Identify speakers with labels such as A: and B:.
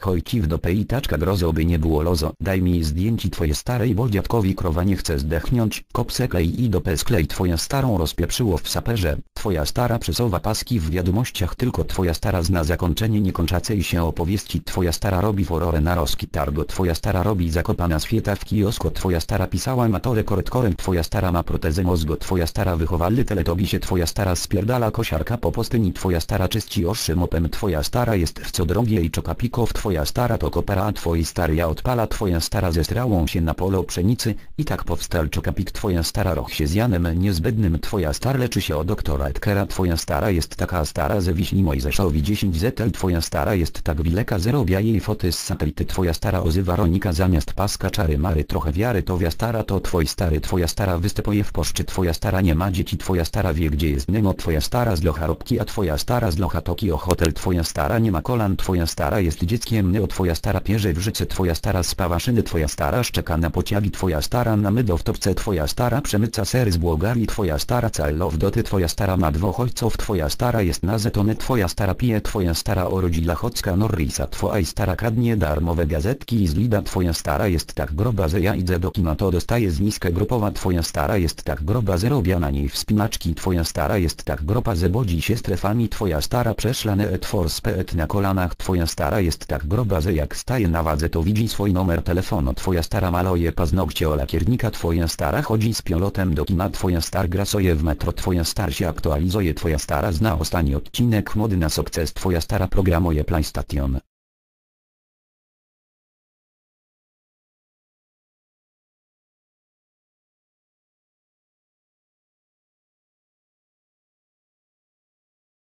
A: Choj ci w dopę i taczka grozo by nie było lozo. Daj mi zdjęci twoje starej, bo dziadkowi krowa nie chce zdechnąć. Kopse klej i dopę sklej twoja starą rozpieprzyło w saperze. Twoja stara przesuwa paski w wiadomościach tylko twoja stara zna zakończenie niekończącej się opowieści. Twoja stara robi furorę na targo. Twoja stara robi zakopana świeta w kiosko. Twoja stara pisała matore koretkorem. Twoja stara ma protezę mózgu. Twoja stara wychowali teletobisie. Twoja stara spierdala kosiarka po pustyni. Twoja stara czyści oszy mopem. Twoja stara jest w co drogie i czokapikow. Twoja stara to kopera a twoi stary ja odpala. Twoja stara ze strawą się na polo pszenicy. I tak powstał czokapik. Twoja stara roch się z Janem niezbędnym. Twoja stara leczy się od doktora Edkera. Twoja stara jest taka stara ze wiśni Mojżeszowi 10 zetel. Twoja stara jest tak wileka zerobia jej foty z satelity. Twoja stara ozywa ronika zamiast paska czary mary. Trochę wiary twoja stara to twoi stary. Twoja stara występuje w poszczy. Twoja stara nie ma dzieci. Twoja stara wie gdzie jest Nemo. Twoja stara z locha robki a twoja stara z locha Tokio hotel. Twoja stara nie ma kolan. Twoja stara jest dzieckiem Neo. Twoja stara pierze w życie. Twoja stara spawa szyny. Twoja stara szczeka na pociagi. Twoja stara na topce. Twoja stara przemyca sery z Bułgarii. Twoja stara cel w doty. Twoja stara ma dwóch ojców. Twoja stara jest na zetony. Twoja stara pije. Twoja stara orodzi Lachocka Norrisa. Twoja stara kradnie darmowe gazetki i z Lida. Twoja stara jest tak groba, że ja idę do kina to dostaję z niska grupowa. Twoja stara jest tak groba, że robię na niej wspinaczki. Twoja stara jest tak groba, że bodzi się strefami. Twoja stara przeszlane et force na kolanach. Twoja stara jest tak groba, że jak staje na wadze to widzi swój numer telefonu. Twoja stara maluje paznokcie o lakiernika. Twoja stara chodzi z pilotem do kina. Twoja star grasuje w metro. Twoja star się aktualizuje. Twoja stara zna ostatni odcinek mody na sukces. Twoja stara programuje PlayStation.